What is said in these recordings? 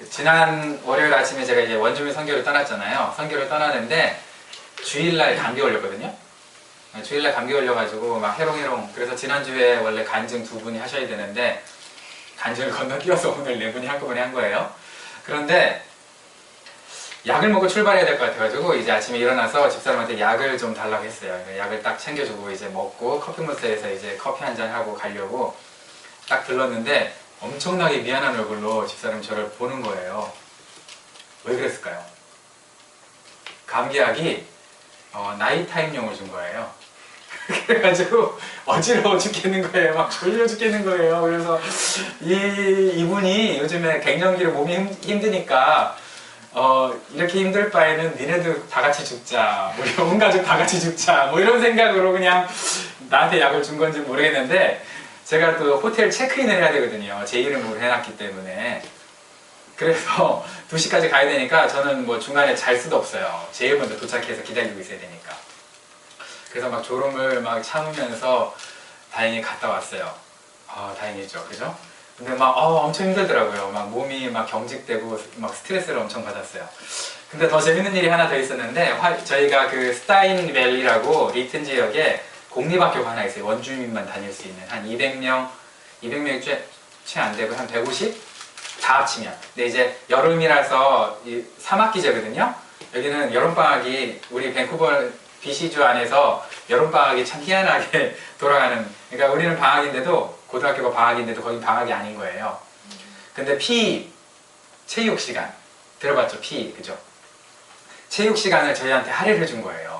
그 지난 월요일 아침에 제가 이제 원주민 선교를 떠났잖아요. 선교를 떠나는데 주일날 감기 걸렸거든요. 네, 주일날 감기 걸려가지고 막 해롱해롱. 그래서 지난주에 원래 간증 두 분이 하셔야 되는데 간증을 건너뛰어서 오늘 네 분이 한꺼번에 한 거예요. 그런데 약을 먹고 출발해야 될 것 같아가지고 이제 아침에 일어나서 집사람한테 약을 좀 달라고 했어요. 약을 딱 챙겨주고 이제 먹고 커피모스에서 이제 커피 한 잔 하고 가려고 딱 들렀는데 엄청나게 미안한 얼굴로 집사람 저를 보는 거예요. 왜 그랬을까요? 감기약이 어, 나이타임용을 준 거예요. 그래가지고 어지러워 죽겠는 거예요. 막 졸려 죽겠는 거예요. 그래서 이 이분이 요즘에 갱년기로 몸이 힘, 힘드니까 어, 이렇게 힘들 바에는 니네도 다 같이 죽자. 우리 온 가족 다 같이 죽자. 뭐 이런 생각으로 그냥 나한테 약을 준 건지 모르겠는데 제가 또 호텔 체크인을 해야 되거든요. 제 이름으로 해놨기 때문에. 그래서 2시까지 가야 되니까 저는 뭐 중간에 잘 수도 없어요. 제일 먼저 도착해서 기다리고 있어야 되니까. 그래서 막 졸음을 막 참으면서 다행히 갔다 왔어요. 아, 다행이죠. 그죠? 근데 막 어, 엄청 힘들더라고요. 막 몸이 막 경직되고 막 스트레스를 엄청 받았어요. 근데 더 재밌는 일이 하나 더 있었는데 화- 저희가 그 스타인밸리라고 리튼 지역에 공립학교가 하나 있어요. 원주민만 다닐 수 있는 한 200명, 200명이 채안 되고 한 150? 다 합치면. 근데 이제 여름이라서 이 3학기제거든요. 여기는 여름방학이 우리 밴쿠버 BC주 안에서 여름방학이 참 희한하게 돌아가는 그러니까 우리는 방학인데도 고등학교가 방학인데도 거기 방학이 아닌 거예요. 근데 P 체육 시간 들어봤죠? P 그죠? 체육 시간을 저희한테 할애를 준 거예요.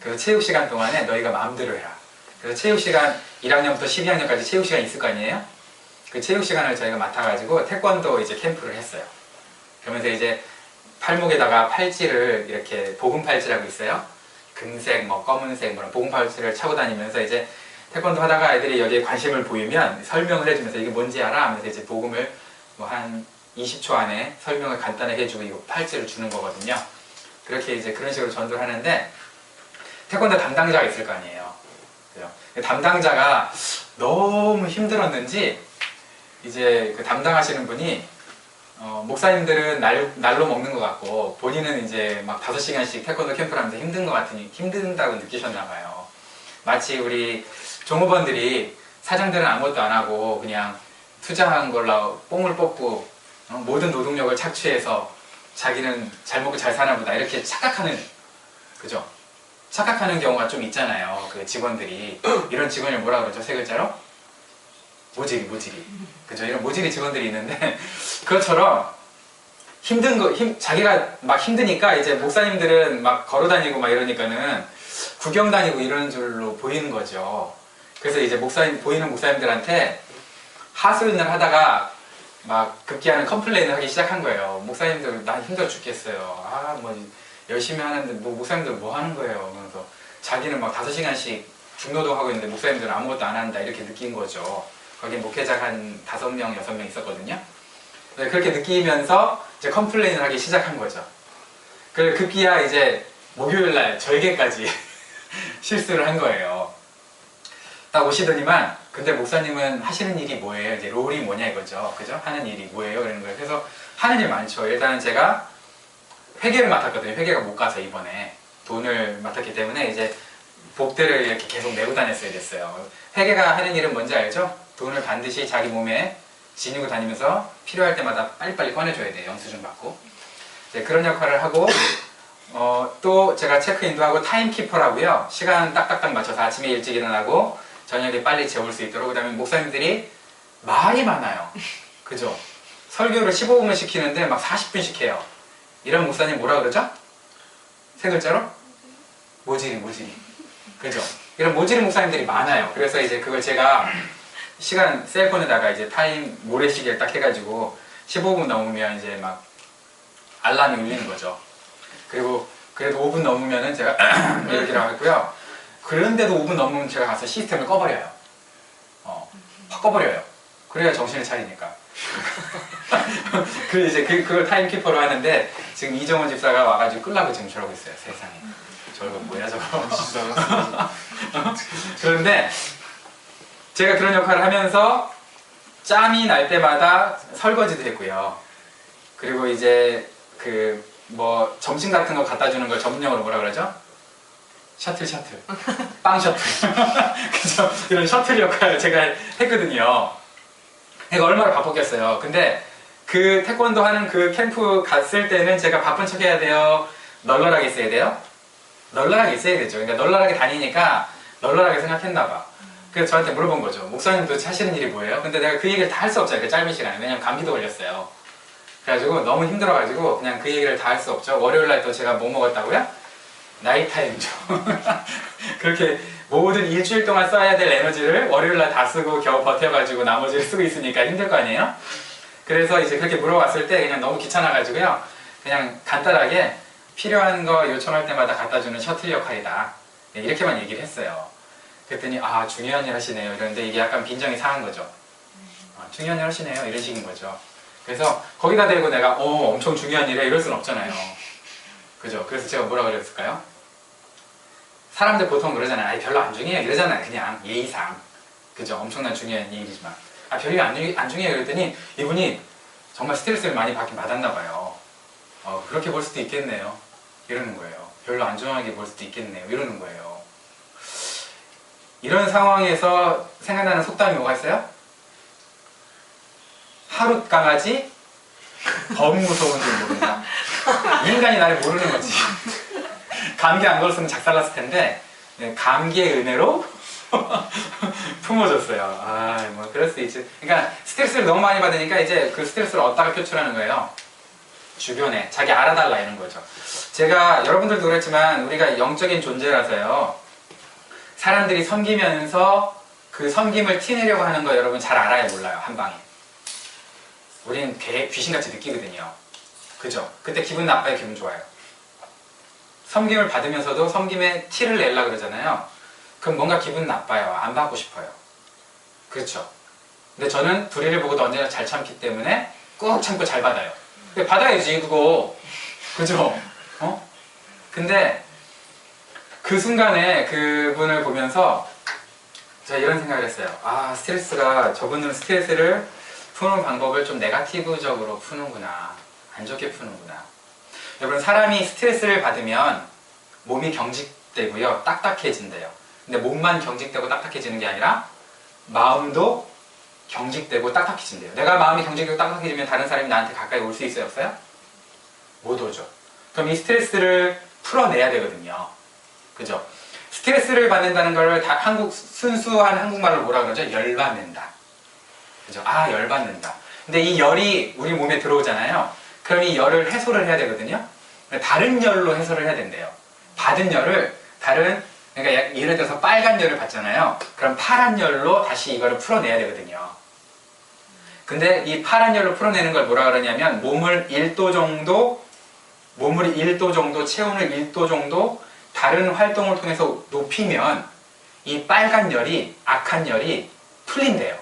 그래서 체육 시간 동안에 너희가 마음대로 해라. 그래서 체육 시간 1학년부터 12학년까지 체육 시간 있을 거 아니에요? 그 체육 시간을 저희가 맡아가지고 태권도 이제 캠프를 했어요. 그러면서 이제 팔목에다가 팔찌를 이렇게 복음 팔찌라고 있어요. 금색, 뭐 검은색, 뭐 복음 팔찌를 차고 다니면서 이제 태권도 하다가 애들이 여기에 관심을 보이면 설명을 해주면서 이게 뭔지 알아? 하면서 이제 복음을 뭐 한 20초 안에 설명을 간단하게 해주고 이거 팔찌를 주는 거거든요. 그렇게 이제 그런 식으로 전도를 하는데 태권도 담당자가 있을 거 아니에요. 그죠? 그 담당자가 너무 힘들었는지 이제 그 담당하시는 분이 어, 목사님들은 날, 날로 먹는 것 같고 본인은 이제 막 다섯 시간씩 태권도 캠프를 하면서 힘든 것 같으니 힘든다고 느끼셨나 봐요. 마치 우리 종업원들이 사장들은 아무것도 안 하고 그냥 투자한 걸로 뽕을 뽑고 어, 모든 노동력을 착취해서 자기는 잘 먹고 잘 사나 보다 이렇게 착각하는 그죠? 착각하는 경우가 좀 있잖아요. 그 직원들이 이런 직원을 뭐라 그러죠? 세 글자로? 모질이 모질이 그죠? 이런 모질이 직원들이 있는데 그것처럼 힘든 거, 힘, 자기가 막 힘드니까 이제 목사님들은 막 걸어 다니고 막 이러니까는 구경 다니고 이런 줄로 보이는 거죠. 그래서 이제 목사님, 보이는 목사님들한테 하소연을 하다가 막 급기야는 컴플레인을 하기 시작한 거예요. 목사님들 나 힘들어 죽겠어요. 아, 뭐 열심히 하는데 뭐 목사님들 뭐 하는 거예요. 그래서 자기는 막 다섯 시간씩 중노동하고 있는데 목사님들은 아무것도 안 한다 이렇게 느낀 거죠. 거기 목회자가 한 다섯 명, 여섯 명 있었거든요. 네, 그렇게 느끼면서 이제 컴플레인을 하기 시작한 거죠. 그 급기야 이제 목요일 날 절개까지 실수를 한 거예요. 딱 오시더니만 근데 목사님은 하시는 일이 뭐예요? 이제 롤이 뭐냐 이거죠. 그죠? 하는 일이 뭐예요? 그러는 거예요. 그래서 하는 일 많죠. 일단은 제가 회계를 맡았거든요. 회계가 못 가서 이번에 돈을 맡았기 때문에 이제 복들을 이렇게 계속 메고 다녔어야 됐어요. 회계가 하는 일은 뭔지 알죠? 돈을 반드시 자기 몸에 지니고 다니면서 필요할 때마다 빨리빨리 꺼내줘야 돼요. 영수증 받고. 이제 그런 역할을 하고 어, 또 제가 체크인도 하고 타임키퍼라고요. 시간 딱딱딱 맞춰서 아침에 일찍 일어나고 저녁에 빨리 재울 수 있도록 그 다음에 목사님들이 말이 많아요. 그죠? 설교를 15분만 시키는데 막 40분씩 해요. 이런 목사님 뭐라 그러죠? 세 글자로? 모질이 모질이. 그죠? 이런 모질이 목사님들이 많아요. 그래서 이제 그걸 제가 시간 셀폰에다가 이제 타임 모래시계를 딱 해가지고 15분 넘으면 이제 막 알람이 울리는 거죠. 그리고 그래도 5분 넘으면은 제가 얘기를 하고요. 그런데도 5분 넘으면 제가 가서 시스템을 꺼버려요. 어, 확 꺼버려요. 그래야 정신을 차리니까. 그 이제 그, 그걸 타임키퍼로 하는데 지금 이정원 집사가 와가지고 끌라고 지금 저러고 있어요. 세상에. 저거 뭐야 저거. 그런데 제가 그런 역할을 하면서 짬이 날 때마다 설거지도 했고요. 그리고 이제 그 뭐 점심 같은 거 갖다 주는 걸 전문용어로 뭐라 그러죠? 셔틀 셔틀 빵 셔틀 그죠 이런 셔틀 역할 제가 했거든요 내가 얼마나 바빴겠어요 근데 그 태권도 하는 그 캠프 갔을 때는 제가 바쁜 척 해야 돼요. 널널하게 있어야 돼요? 널널하게 있어야 되죠. 그러니까 널널하게 다니니까 널널하게 생각했나 봐. 그래서 저한테 물어본 거죠. 목사님도 하시는 일이 뭐예요? 근데 내가 그 얘기를 다 할 수 없잖아요. 그 짧은 시간에. 왜냐면 감기도 걸렸어요. 그래가지고 너무 힘들어가지고 그냥 그 얘기를 다 할 수 없죠. 월요일 날 또 제가 뭐 먹었다고요? 나이타임죠. 그렇게 모든 일주일 동안 써야 될 에너지를 월요일 날 다 쓰고 겨우 버텨가지고 나머지를 쓰고 있으니까 힘들 거 아니에요? 그래서 이제 그렇게 물어봤을 때 그냥 너무 귀찮아가지고요. 그냥 간단하게 필요한 거 요청할 때마다 갖다 주는 셔틀 역할이다. 네, 이렇게만 얘기를 했어요. 그랬더니 아 중요한 일 하시네요. 이러는데 이게 약간 빈정이 상한 거죠. 아, 중요한 일 하시네요. 이런 식인 거죠. 그래서 거기다 대고 내가 어 엄청 중요한 일에 이럴 순 없잖아요. 그죠? 그래서 제가 뭐라 그랬을까요? 사람들 보통 그러잖아요. 아니, 별로 안 중요해요. 이러잖아요. 그냥 예의상. 그죠? 엄청난 중요한 일이지만. 아, 별로 안, 중- 안 중요해요. 그랬더니 이분이 정말 스트레스를 많이 받긴 받았나 봐요. 어, 그렇게 볼 수도 있겠네요. 이러는 거예요. 별로 안 중요하게 볼 수도 있겠네요. 이러는 거예요. 이런 상황에서 생각나는 속담이 뭐가 있어요? 하루 강아지, 범 무서운 줄 모른다. 인간이 나를 모르는 거지. 감기 안 걸렸으면 작살났을 텐데 네, 감기의 은혜로 품어줬어요. 아, 뭐 그럴 수 있지. 그러니까 스트레스를 너무 많이 받으니까 이제 그 스트레스를 어디다가 표출하는 거예요? 주변에 자기 알아달라 이런 거죠. 제가 여러분들도 그랬지만 우리가 영적인 존재라서요. 사람들이 섬기면서 그 섬김을 티내려고 하는 거 여러분 잘 알아요, 몰라요, 한 방에. 개, 귀신같이 느끼거든요. 그죠? 그때 기분 나빠요, 기분 좋아요? 섬김을 받으면서도 섬김에 티를 내려 그러잖아요. 그럼 뭔가 기분 나빠요. 안 받고 싶어요. 그렇죠? 근데 저는 불의를 보고도 언제나 잘 참기 때문에 꾹 참고 잘 받아요. 받아야지, 그거. 그죠? 어? 근데 그 순간에 그분을 보면서 제가 이런 생각을 했어요. 아, 스트레스가, 저분은 스트레스를 푸는 방법을 좀 네가티브적으로 푸는구나. 안 좋게 푸는구나. 여러분, 사람이 스트레스를 받으면 몸이 경직되고요. 딱딱해진대요. 근데 몸만 경직되고 딱딱해지는 게 아니라 마음도 경직되고 딱딱해진대요. 내가 마음이 경직되고 딱딱해지면 다른 사람이 나한테 가까이 올 수 있어요? 없어요? 못 오죠. 그럼 이 스트레스를 풀어내야 되거든요. 그죠? 스트레스를 받는다는 걸 다 한국, 순수한 한국말로 뭐라 그러죠? 열받는다. 그죠? 아, 열받는다. 근데 이 열이 우리 몸에 들어오잖아요. 그럼 이 열을 해소를 해야 되거든요. 다른 열로 해소를 해야 된대요. 받은 열을 다른, 그러니까 야- 예를 들어서 빨간 열을 받잖아요. 그럼 파란 열로 다시 이거를 풀어내야 되거든요. 근데 이 파란 열로 풀어내는 걸 뭐라 그러냐면 몸을 1도 정도, 몸을 1도 정도, 체온을 1도 정도 다른 활동을 통해서 높이면 이 빨간 열이, 악한 열이 풀린대요.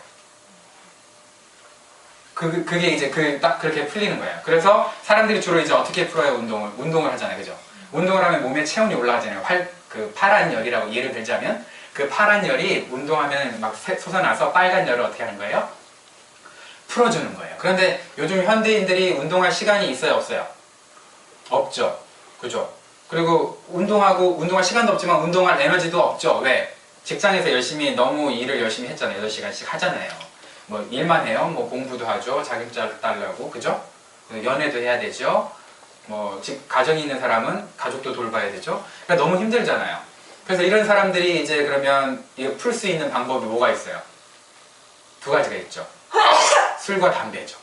그, 그게 이제 그, 딱 그렇게 풀리는 거예요. 그래서 사람들이 주로 이제 어떻게 풀어요, 운동을? 운동을 하잖아요. 그죠? 운동을 하면 몸에 체온이 올라가잖아요. 활, 그 파란 열이라고 예를 들자면 그 파란 열이 운동하면 막 새- 솟아나서 빨간 열을 어떻게 하는 거예요? 풀어주는 거예요. 그런데 요즘 현대인들이 운동할 시간이 있어요, 없어요? 없죠. 그죠? 그리고 운동하고, 운동할 시간도 없지만 운동할 에너지도 없죠. 왜? 직장에서 열심히, 너무 일을 열심히 했잖아요. 8시간씩 하잖아요. 뭐, 일만 해요. 뭐, 공부도 하죠. 자격증 따려고. 그죠? 연애도 해야 되죠. 뭐, 집, 가정이 있는 사람은 가족도 돌봐야 되죠. 그러니까 너무 힘들잖아요. 그래서 이런 사람들이 이제 그러면 풀수 있는 방법이 뭐가 있어요? 두 가지가 있죠. 술과 담배죠.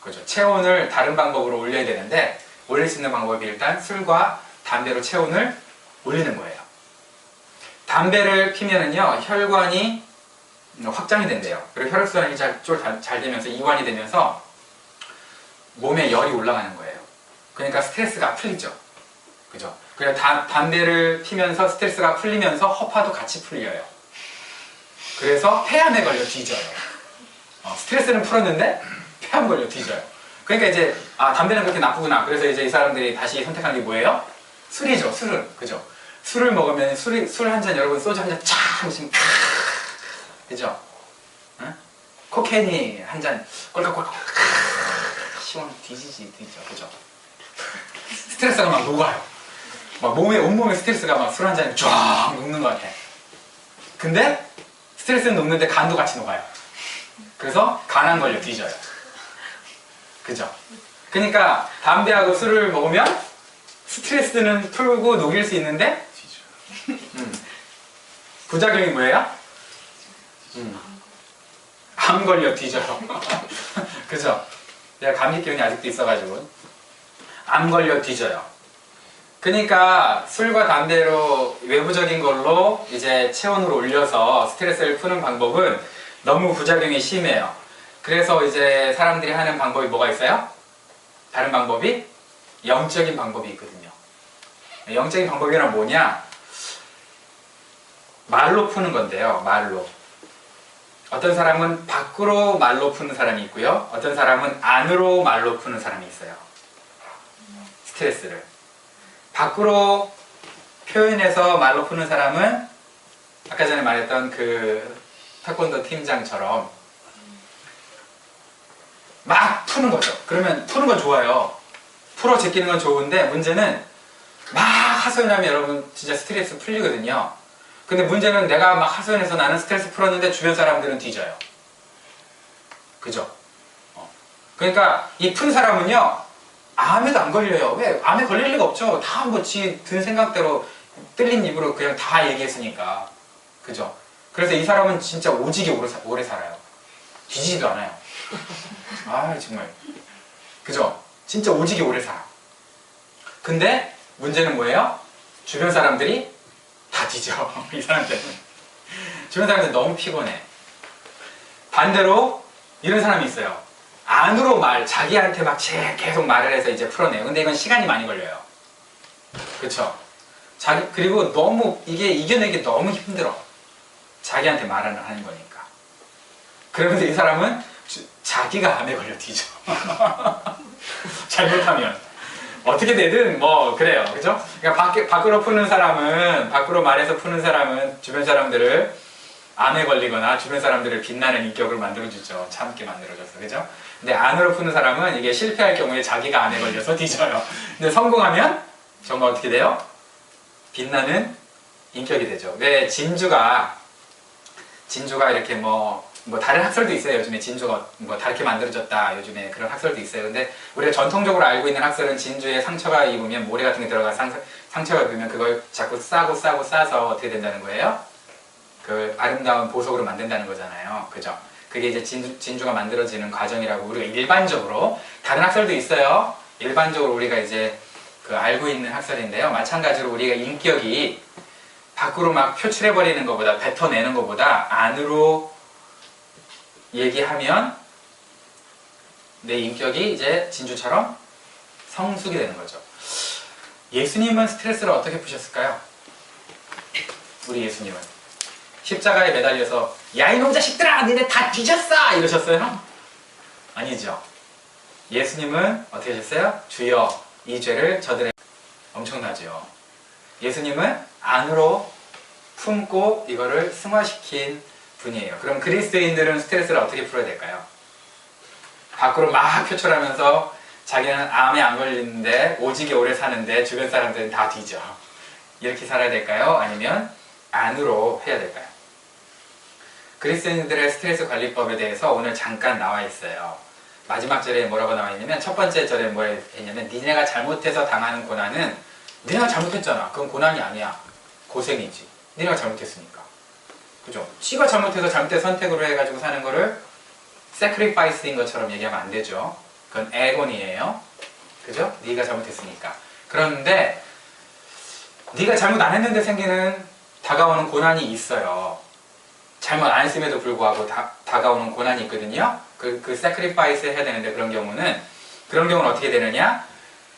그죠. 체온을 다른 방법으로 올려야 되는데 올릴 수 있는 방법이 일단 술과 담배로 체온을 올리는 거예요. 담배를 피면은요 혈관이 확장이 된대요. 그리고 혈액순환이 잘, 잘 되면서 이완이 되면서 몸에 열이 올라가는 거예요. 그러니까 스트레스가 풀리죠. 그죠. 그래서 다- 담배를 피면서 스트레스가 풀리면서 허파도 같이 풀려요. 그래서 폐암에 걸려 뒤져요. 어, 스트레스는 풀었는데 폐암 걸려 뒤져요. 그러니까 이제 아 담배는 그렇게 나쁘구나. 그래서 이제 이 사람들이 다시 선택한 게 뭐예요? 술이죠. 술을 그죠? 술을 먹으면 술이 술한 잔 여러분 소주 한 잔 쫙 하시면 그죠? 응? 코케인이 한잔 꼴깍꼴깍 시원 뒤지지 뒤져 그죠? 스트레스가 막 녹아요. 막 몸에 온몸에 스트레스가 막 술 한 잔에 쫙 녹는 것 같아. 근데 스트레스는 녹는데 간도 같이 녹아요. 그래서 간안 걸려 뒤져요. 그죠? 그러니까 담배하고 술을 먹으면 스트레스는 풀고 녹일 수 있는데 음. 부작용이 뭐예요? 음. 암 걸려 뒤져요. 그죠? 내가 감기 기운이 아직도 있어가지고 암 걸려 뒤져요. 그러니까 술과 담배로 외부적인 걸로 이제 체온을 올려서 스트레스를 푸는 방법은 너무 부작용이 심해요. 그래서 이제 사람들이 하는 방법이 뭐가 있어요? 다른 방법이 영적인 방법이 있거든요. 영적인 방법이란 뭐냐? 말로 푸는 건데요. 말로. 어떤 사람은 밖으로 말로 푸는 사람이 있고요. 어떤 사람은 안으로 말로 푸는 사람이 있어요. 스트레스를. 밖으로 표현해서 말로 푸는 사람은 아까 전에 말했던 그 태권도 팀장처럼 막 푸는 거죠. 그러면 푸는 건 좋아요. 풀어 제끼는 건 좋은데 문제는 막 하소연하면 여러분 진짜 스트레스 풀리거든요. 근데 문제는 내가 막 하소연해서 나는 스트레스 풀었는데 주변 사람들은 뒤져요. 그죠? 어. 그러니까 이 푼 사람은요, 암에도 안 걸려요. 왜? 암에 걸릴 리가 없죠. 다 뭐 지 든 생각대로 뜰린 입으로 그냥 다 얘기했으니까. 그죠? 그래서 이 사람은 진짜 오지게 오래, 사- 오래 살아요. 뒤지지도 않아요. 아, 정말. 그죠? 진짜 오지게 오래 살아. 근데 문제는 뭐예요? 주변 사람들이 다 뒤져. 이 사람들은. 주변 사람들 너무 피곤해. 반대로 이런 사람이 있어요. 안으로 말, 자기한테 막 제- 계속 말을 해서 이제 풀어내요. 근데 이건 시간이 많이 걸려요. 그쵸? 자기, 그리고 너무, 이게 이겨내기 너무 힘들어. 자기한테 말을 하는 거니까. 그러면서 이 사람은 주- 자기가 암에 걸려 뒤져. 잘못하면. 어떻게 되든 뭐 그래요. 그죠? 그러니까 밖에, 밖으로 푸는 사람은 밖으로 말해서 푸는 사람은 주변 사람들을 암에 걸리거나 주변 사람들을 빛나는 인격을 만들어주죠. 참게 만들어줘서. 그죠? 근데 안으로 푸는 사람은 이게 실패할 경우에 자기가 암에 걸려서 뒤져요. 근데 성공하면 정말 어떻게 돼요? 빛나는 인격이 되죠. 왜 진주가 진주가 이렇게 뭐, 뭐 다른 학설도 있어요. 요즘에 진주가 뭐 다르게 만들어졌다. 요즘에 그런 학설도 있어요. 근데 우리가 전통적으로 알고 있는 학설은 진주에 상처가 입으면 모래 같은 게 들어가 상, 상처가 입으면 그걸 자꾸 싸고 싸고 싸서 어떻게 된다는 거예요? 그 아름다운 보석으로 만든다는 거잖아요. 그죠? 그게 이제 진주, 진주가 만들어지는 과정이라고 우리가 일반적으로 다른 학설도 있어요. 일반적으로 우리가 이제 그 알고 있는 학설인데요. 마찬가지로 우리가 인격이 밖으로 막 표출해버리는 것보다 뱉어내는 것보다 안으로 얘기하면 내 인격이 이제 진주처럼 성숙이 되는 거죠. 예수님은 스트레스를 어떻게 푸셨을까요? 우리 예수님은 십자가에 매달려서 야 이놈 자식들아 니네 다 뒤졌어 이러셨어요? 아니죠. 예수님은 어떻게 하셨어요? 주여 이 죄를 저들의 엄청나죠. 예수님은 안으로 품고 이거를 승화시킨 분이에요. 그럼 그리스도인들은 스트레스를 어떻게 풀어야 될까요? 밖으로 막 표출하면서 자기는 암에 안 걸리는데 오지게 오래 사는데 주변 사람들은 다 뒤져. 이렇게 살아야 될까요? 아니면 안으로 해야 될까요? 그리스도인들의 스트레스 관리법에 대해서 오늘 잠깐 나와 있어요. 마지막 절에 뭐라고 나와 있냐면 첫 번째 절에 뭐 했냐면 니네가 잘못해서 당하는 고난은 니네가 잘못했잖아. 그건 고난이 아니야. 고생이지. 니네가 잘못했으니까. 그죠? 지가 잘못해서 잘못된 선택으로 해가지고 사는 거를 sacrifice인 것처럼 얘기하면 안 되죠. 그건 애곤이에요. 그죠? 네가 잘못했으니까. 그런데 네가 잘못 안 했는데 생기는 다가오는 고난이 있어요. 잘못 안 했음에도 불구하고 다, 다가오는 고난이 있거든요. 그, 그 sacrifice 해야 되는데 그런 경우는 그런 경우는 어떻게 되느냐?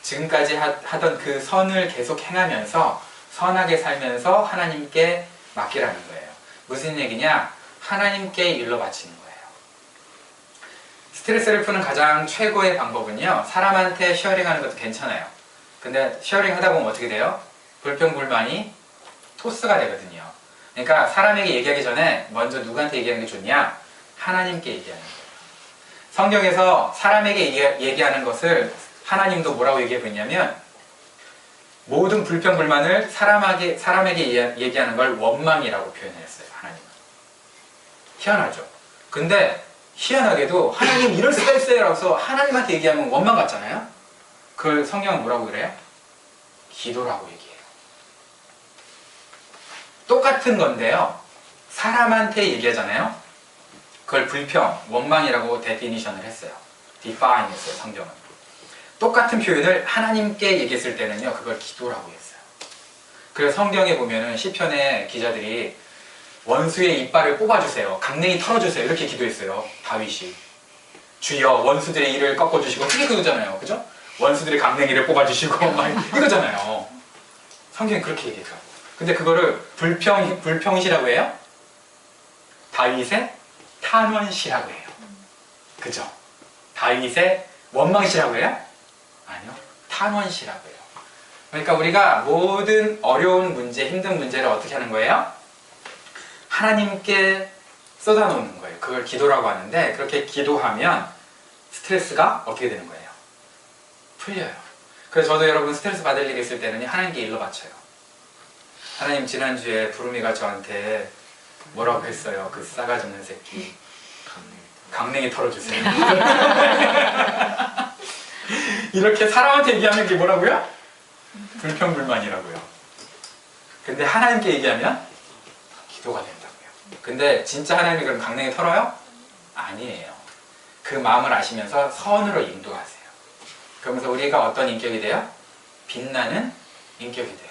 지금까지 하, 하던 그 선을 계속 행하면서 선하게 살면서 하나님께 맡기라는 거예요. 무슨 얘기냐? 하나님께 일러 바치는 거예요. 스트레스를 푸는 가장 최고의 방법은요. 사람한테 쉐어링하는 것도 괜찮아요. 근데 쉐어링 하다 보면 어떻게 돼요? 불평불만이 토스가 되거든요. 그러니까 사람에게 얘기하기 전에 먼저 누구한테 얘기하는 게 좋냐? 하나님께 얘기하는 거예요. 성경에서 사람에게 얘기- 얘기하는 것을 하나님도 뭐라고 얘기해 보냐면 모든 불평 불만을 사람에게, 사람에게 얘기- 얘기하는 걸 원망이라고 표현했어요. 하나님은. 희한하죠. 근데 희한하게도 하나님 이럴 수가 있어요. 라고서 하나님한테 얘기하면 원망 같잖아요. 그걸 성경은 뭐라고 그래요? 기도라고 얘기해요. 똑같은 건데요. 사람한테 얘기하잖아요. 그걸 불평, 원망이라고 데피니션을 했어요. define 했어요, 성경은. 똑같은 표현을 하나님께 얘기했을 때는요, 그걸 기도라고 했어요. 그래서 성경에 보면은 시편의 기자들이 원수의 이빨을 뽑아주세요. 강냉이 털어주세요. 이렇게 기도했어요. 다윗이. 주여 원수들의 이를 꺾어주시고 크게 그거잖아요. 그죠? 원수들의 강냉이를 뽑아주시고 막 이거잖아요. 성경이 그렇게 얘기해요. 근데 그거를 불평, 불평시라고 해요? 다윗의 탄원시라고 해요. 그죠? 다윗의 원망시라고 해요? 아니요. 탄원시라고 해요. 그러니까 우리가 모든 어려운 문제, 힘든 문제를 어떻게 하는 거예요? 하나님께 쏟아놓는 거예요. 그걸 기도라고 하는데 그렇게 기도하면 스트레스가 어떻게 되는 거예요? 풀려요. 그래서 저도 여러분 스트레스 받을 일이 있을 때는 하나님께 일러 바쳐요. 하나님 지난주에 부르미가 저한테 뭐라고 했어요? 그 싸가지 없는 새끼. 강냉이 털어주세요. 이렇게 사람한테 얘기하는 게 뭐라고요? 불평불만이라고요. 근데 하나님께 얘기하면 기도가 된다고요. 근데 진짜 하나님이 그럼 강냉이 털어요? 아니에요. 그 마음을 아시면서 선으로 인도하세요. 그러면서 우리가 어떤 인격이 돼요? 빛나는 인격이 돼요.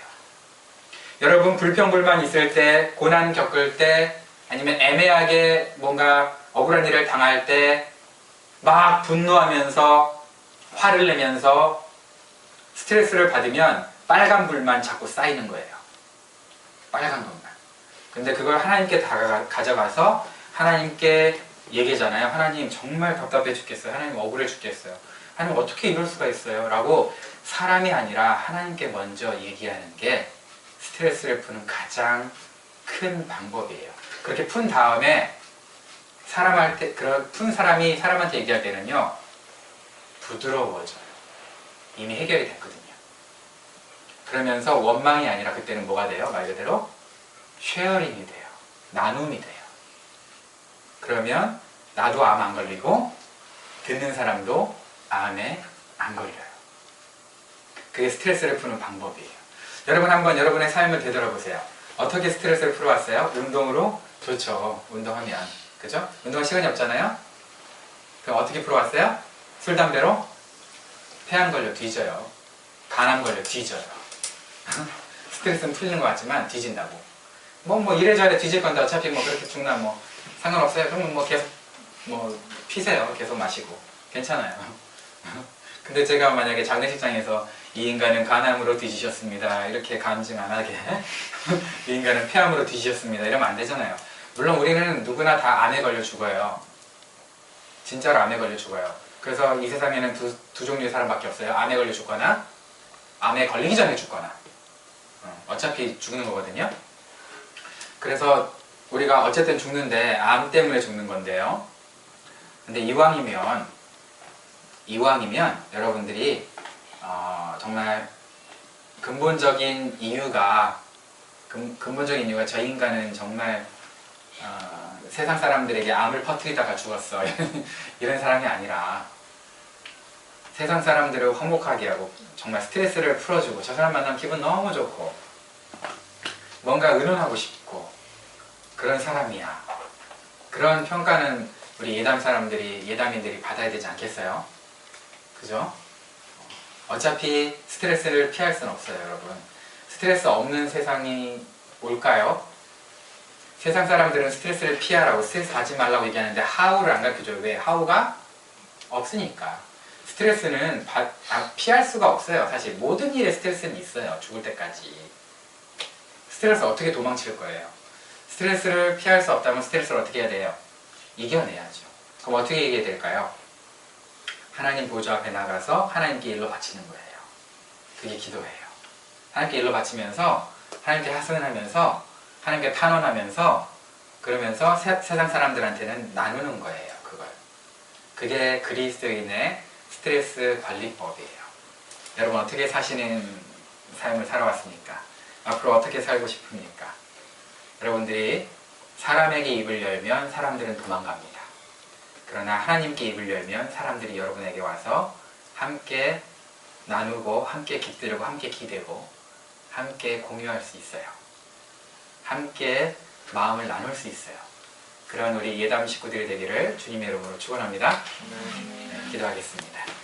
여러분 불평불만 있을 때, 고난 겪을 때, 아니면 애매하게 뭔가 억울한 일을 당할 때 막 분노하면서 화를 내면서 스트레스를 받으면 빨간 불만 자꾸 쌓이는 거예요. 빨간 것만. 근데 그걸 하나님께 다가, 가져가서 하나님께 얘기잖아요. 하나님 정말 답답해 죽겠어요. 하나님 억울해 죽겠어요. 하나님 어떻게 이럴 수가 있어요? 라고 사람이 아니라 하나님께 먼저 얘기하는 게 스트레스를 푸는 가장 큰 방법이에요. 그렇게 푼 다음에 사람한테 그런 푼 사람이 사람한테 얘기할 때는요 부드러워져요. 이미 해결이 됐거든요. 그러면서 원망이 아니라 그때는 뭐가 돼요? 말 그대로 쉐어링이 돼요. 나눔이 돼요. 그러면 나도 암 안 걸리고 듣는 사람도 암에 안 걸려요. 그게 스트레스를 푸는 방법이에요. 여러분 한번 여러분의 삶을 되돌아보세요. 어떻게 스트레스를 풀어왔어요? 운동으로? 좋죠. 운동하면. 그죠? 운동할 시간이 없잖아요? 그럼 어떻게 풀어왔어요? 술, 담배로? 폐암 걸려 뒤져요. 간암 걸려 뒤져요. 스트레스는 풀리는 것 같지만 뒤진다고. 뭐, 뭐, 이래저래 뒤질 건데 어차피 뭐 그렇게 죽나 뭐 상관없어요. 그러면 뭐 계속 뭐 피세요. 계속 마시고. 괜찮아요. 근데 제가 만약에 장례식장에서 이 인간은 간암으로 뒤지셨습니다. 이렇게 감증 안 하게. 이 인간은 폐암으로 뒤지셨습니다. 이러면 안 되잖아요. 물론 우리는 누구나 다 암에 걸려 죽어요. 진짜로 암에 걸려 죽어요. 그래서 이 세상에는 두, 두 종류의 사람밖에 없어요. 암에 걸려 죽거나 암에 걸리기 전에 죽거나. 어, 어차피 죽는 거거든요. 그래서 우리가 어쨌든 죽는데 암 때문에 죽는 건데요. 근데 이왕이면 이왕이면 여러분들이 어, 정말 근본적인 이유가 근, 근본적인 이유가 저 인간은 정말 어, 세상 사람들에게 암을 퍼뜨리다가 죽었어 이런 사람이 아니라 세상 사람들을 화목하게 하고 정말 스트레스를 풀어주고 저 사람 만나면 기분 너무 좋고 뭔가 의논하고 싶고 그런 사람이야 그런 평가는 우리 예담 사람들이 예담인들이 받아야 되지 않겠어요? 그죠? 어차피 스트레스를 피할 수는 없어요 여러분 스트레스 없는 세상이 올까요? 세상 사람들은 스트레스를 피하라고 스트레스 받지 말라고 얘기하는데 하우를 안 가르쳐줘요. 왜? 하우가 없으니까. 스트레스는 받- 아, 피할 수가 없어요. 사실 모든 일에 스트레스는 있어요. 죽을 때까지. 스트레스 어떻게 도망칠 거예요? 스트레스를 피할 수 없다면 스트레스를 어떻게 해야 돼요? 이겨내야죠. 그럼 어떻게 얘기해야 될까요? 하나님 보좌 앞에 나가서 하나님께 일로 바치는 거예요. 그게 기도예요. 하나님께 일로 바치면서 하나님께 하소연하면서 하나님께 탄원하면서 그러면서 세, 세상 사람들한테는 나누는 거예요. 그걸. 그게 그리스도인의 스트레스 관리법이에요. 여러분 어떻게 사시는 삶을 살아왔습니까? 앞으로 어떻게 살고 싶습니까? 여러분들이 사람에게 입을 열면 사람들은 도망갑니다. 그러나 하나님께 입을 열면 사람들이 여러분에게 와서 함께 나누고 함께 깃들고 함께 기대고 함께 공유할 수 있어요. 함께 마음을 나눌 수 있어요. 그런 우리 예담 식구들이 되기를 주님의 이름으로 축원합니다. 네, 기도하겠습니다.